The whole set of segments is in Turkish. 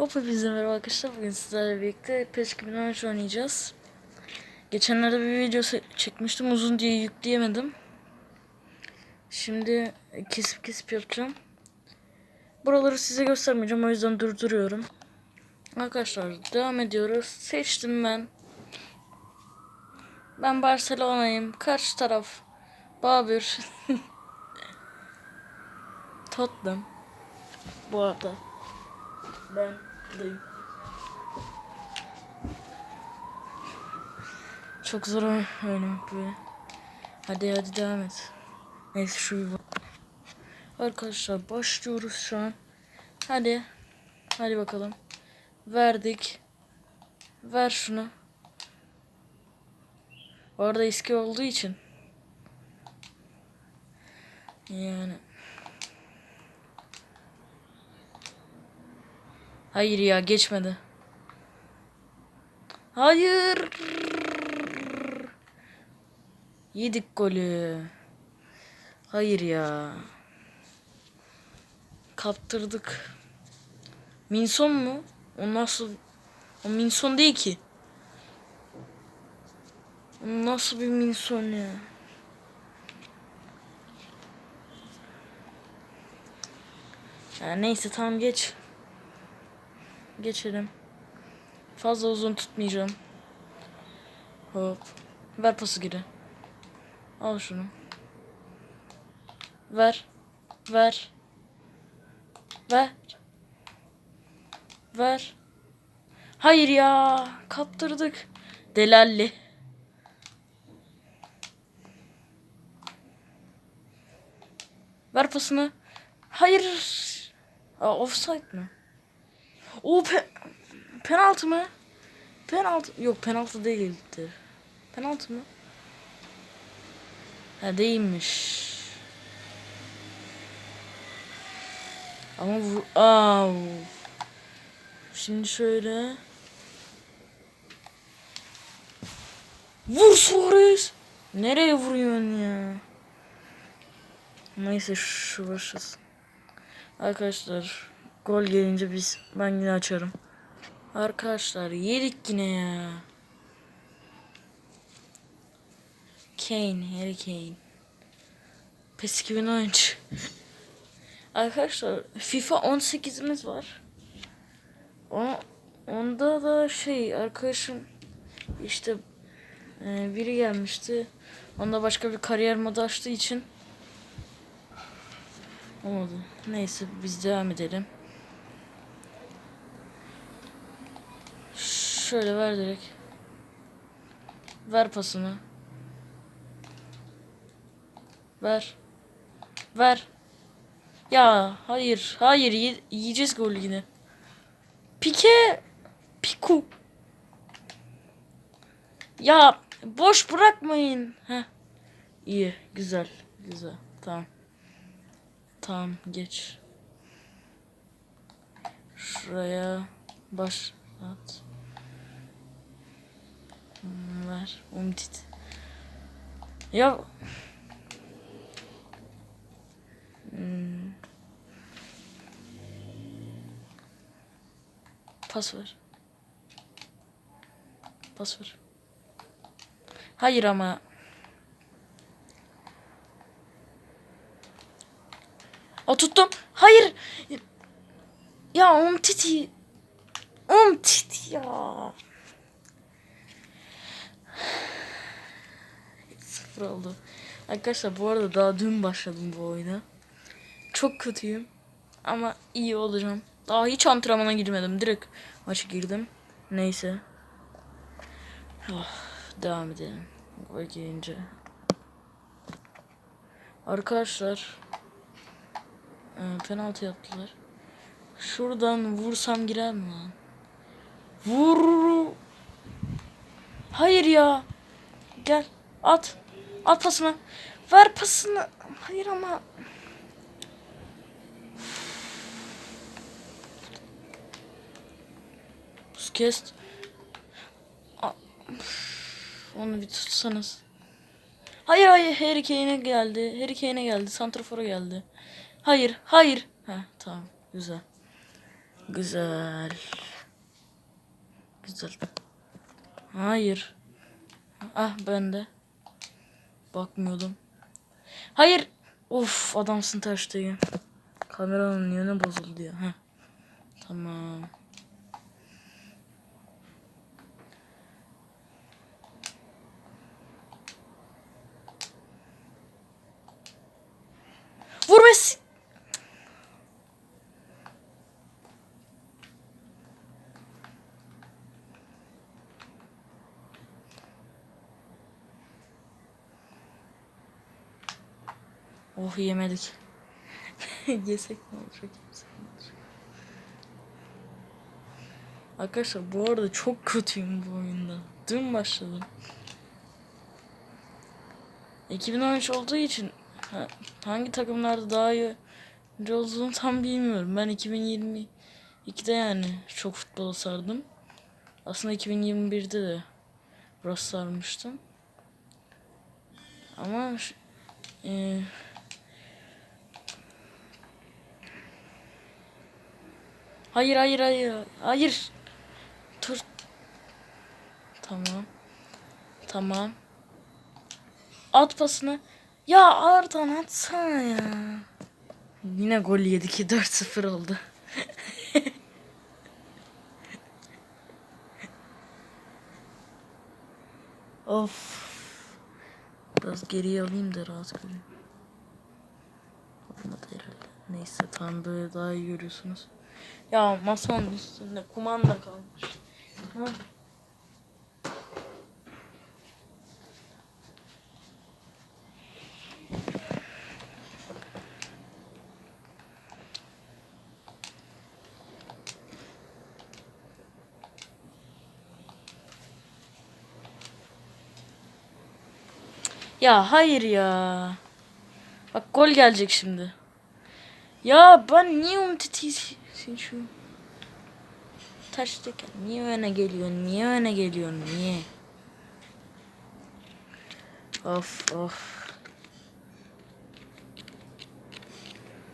Hop hepinize merhaba arkadaşlar. Bugün sizlerle birlikte PES 2013 oynayacağız. Geçenlerde bir video çekmiştim. Uzun diye yükleyemedim. Şimdi kesip kesip yapacağım. Buraları size göstermeyeceğim. O yüzden durduruyorum. Arkadaşlar devam ediyoruz. Seçtim ben. Ben Barcelona'yım. Karşı taraf Babür. Tottenham. Bu arada. Ben. Çok zor oy- oynamak böyle. Hadi hadi devam et. Neyse şu bak- Arkadaşlar başlıyoruz şu an. Hadi. Hadi bakalım. Verdik. Ver şunu. Orada eski olduğu için. Yani. Hayır ya geçmedi. Hayır. Yedik golü. Hayır ya. Kaptırdık. Minson mu? O nasıl? O Minson değil ki. O nasıl bir Minson ya? Ya neyse tamam geç. Geçelim. Fazla uzun tutmayacağım. Hop. Ver pası geri. Al şunu. Ver. Ver. Ver. Ver. Hayır ya. Kaptırdık. Delalli. Ver pasını. Hayır. Offside mi? O pe penaltı mı? Penaltı yok penaltı değildi. Penaltı mı? Ha değilmiş. Ama bu Aa. Şimdi şöyle. Vur Suarez. Nereye vuruyorsun ya? Neyse şu başlasın. Arkadaşlar gol gelince biz ben yine açarım. Arkadaşlar yedik yine ya. Kane, Harry Kane. PES 2013. Arkadaşlar FIFA 18'imiz var. O, onda da şey arkadaşım işte e, biri gelmişti. Onda başka bir kariyer modu açtığı için olmadı. Neyse biz devam edelim. Şöyle ver direkt. Ver pasını. Ver. Ver. Ya hayır. Hayır. Ye- yiyeceğiz golü yine. Pike. Piku. Ya boş bırakmayın. Heh. İyi. Güzel. Güzel. Tamam. Tamam geç. Şuraya başlat. Ver. Umtit. Ya. Hmm. Pas ver. Pas ver. Hayır ama. O tuttum. Hayır. Ya Umtiti. Umtiti ya. Sıfır oldu. Arkadaşlar bu arada daha dün başladım bu oyuna. Çok kötüyüm. Ama iyi olacağım. Daha hiç antrenmana girmedim. Direkt maça girdim. Neyse. Oh, devam edelim. Gol gelince. Arkadaşlar. e, penaltı yaptılar. Şuradan vursam girer mi lan? Vur. Hayır ya. Gel. At. At pasını. Ver pasını. Hayır ama. Busquets. Onu bir tutsanız. Hayır hayır Harry Kane'e geldi. Harry Kane'e geldi. Santrafor'a geldi. Hayır hayır. Ha tamam güzel. Güzel. Güzel. Hayır. Ah ben de. Bakmıyordum. Hayır. Of adamsın taş değil. Kameranın yönü bozuldu ya. Heh. Tamam. Vur Messi. Oh yemedik. Yesek ne olacak? Yesek ne? Arkadaşlar bu arada çok kötüyüm bu oyunda. Dün başladım. 2013 olduğu için ha- hangi takımlarda daha iyi olduğunu tam bilmiyorum. Ben 2022'de yani çok futbola sardım. Aslında 2021'de de biraz sarmıştım. Ama e, hayır hayır hayır. Hayır. Dur. Tamam. Tamam. At pasını. Ya Ardan atsana ya. Yine gol yedik. ki 4-0 oldu. Of. Biraz geriye alayım da rahat göreyim olmadı herhalde. Neyse tam böyle daha iyi görüyorsunuz ya masanın üstünde kumanda kalmış. Ya hayır ya. Bak gol gelecek şimdi. Ya ben niye umtitisin şu? Taştaki niye öne geliyorsun? Niye öne geliyorsun? Niye? Of of.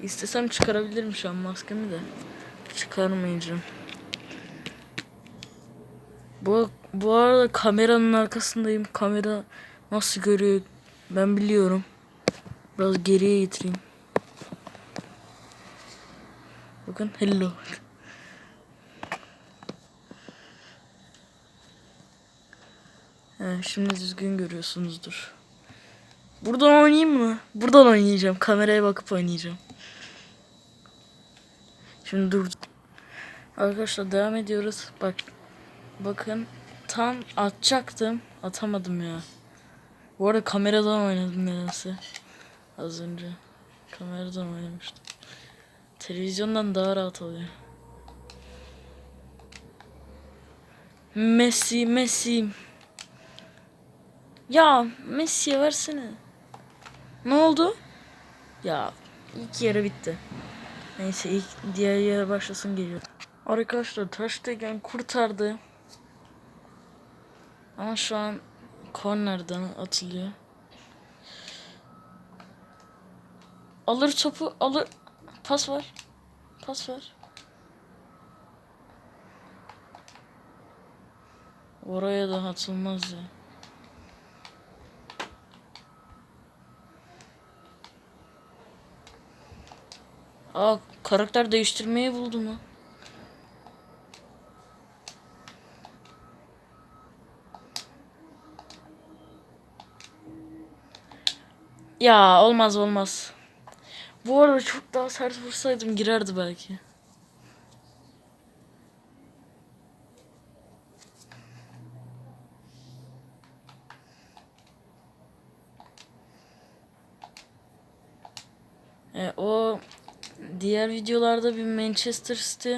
İstesem çıkarabilirim şu an maskemi de. Çıkarmayacağım. Bu, bu arada kameranın arkasındayım. Kamera nasıl görüyor ben biliyorum. Biraz geriye getireyim. Bakın hello. He, şimdi düzgün görüyorsunuzdur. Buradan oynayayım mı? Buradan oynayacağım. Kameraya bakıp oynayacağım. Şimdi dur. Arkadaşlar devam ediyoruz. Bak. Bakın. Tam atacaktım. Atamadım ya. Bu arada kameradan oynadım nedense. Az önce. Kameradan oynamıştım. Televizyondan daha rahat oluyor. Messi, Messi. Ya Messi'ye versene. Ne oldu? Ya ilk yarı bitti. Neyse ilk diğer yarı başlasın geliyor. Arkadaşlar taştayken kurtardı. Ama şu an kornerden atılıyor. Alır topu alır. Pas var. Pas var. Oraya da atılmaz ya. Aa karakter değiştirmeyi buldu mu? Ya olmaz olmaz. Bu arada çok daha sert vursaydım girerdi belki. E, o diğer videolarda bir Manchester City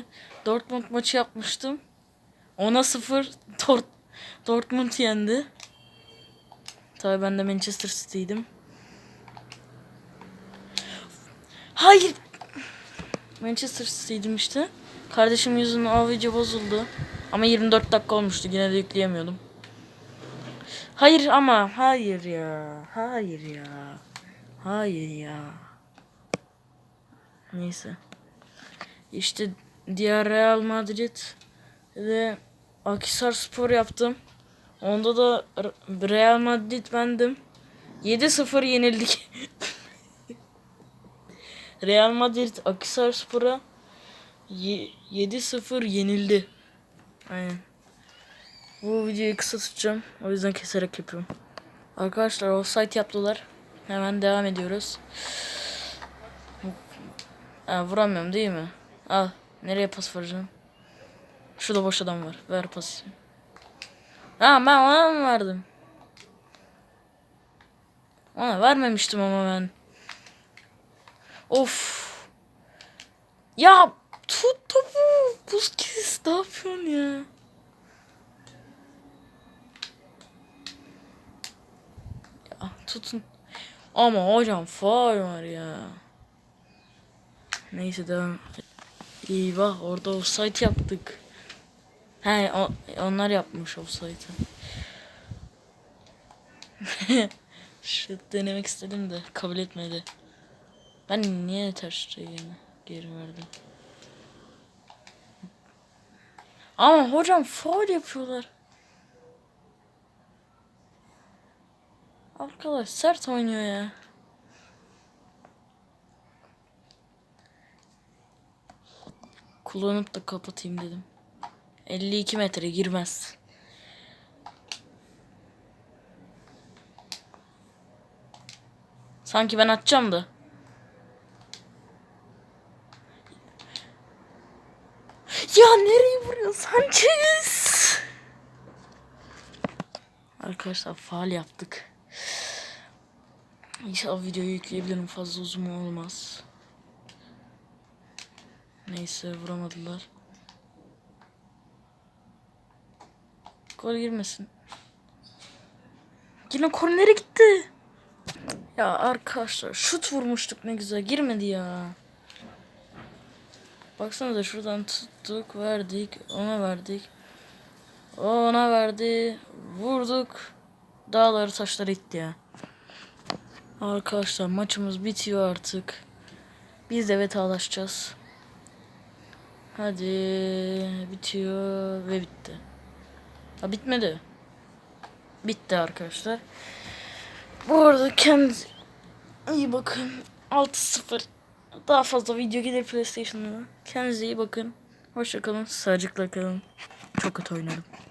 Dortmund maçı yapmıştım. Ona 0 Dort Dortmund yendi. Tabii ben de Manchester City'ydim. Hayır. Manchester City'ydim işte. Kardeşim yüzünden o video bozuldu. Ama 24 dakika olmuştu. Yine de yükleyemiyordum. Hayır ama hayır ya. Hayır ya. Hayır ya. Neyse. İşte diğer Real Madrid ve Akhisar Spor yaptım. Onda da Real Madrid bendim. 7-0 yenildik. Real Madrid Akhisar Spor'a ye- 7-0 yenildi. Aynen. Bu videoyu kısa tutacağım. O yüzden keserek yapıyorum. Arkadaşlar offside yaptılar. Hemen devam ediyoruz. Ha, vuramıyorum değil mi? Al. Nereye pas vereceğim? Şurada boş adam var. Ver pas. Ha ben ona mı verdim? Ona vermemiştim ama ben. Of. Ya tut topu. Busquets ne yapıyorsun ya? Ya tutun. Ama hocam faul var ya. Neyse devam. Eyvah orada offside yaptık. He onlar yapmış offside'ı. Şut denemek istedim de kabul etmedi. Ben niye ters yine geri verdim? Ama hocam faul yapıyorlar. Arkadaş sert oynuyor ya. Kullanıp da kapatayım dedim. 52 metre girmez. Sanki ben atacağım da. Ya nereye vuruyor Sanchez? Arkadaşlar faal yaptık. İnşallah videoyu yükleyebilirim fazla uzun olmaz. Neyse vuramadılar. Gol girmesin. Yine kornere gitti. Ya arkadaşlar şut vurmuştuk ne güzel girmedi ya. Baksanıza şuradan tuttuk verdik ona verdik. Ona verdi vurduk. Dağları taşları itti ya. Arkadaşlar maçımız bitiyor artık. Biz de vedalaşacağız. Hadi bitiyor ve bitti. Ha bitmedi. Bitti arkadaşlar. Bu arada kendinize iyi bakın. 6-0. Daha fazla video gelir PlayStation'da. Kendinize iyi bakın. Hoşçakalın. Sağlıcakla kalın. Çok kötü oynadım.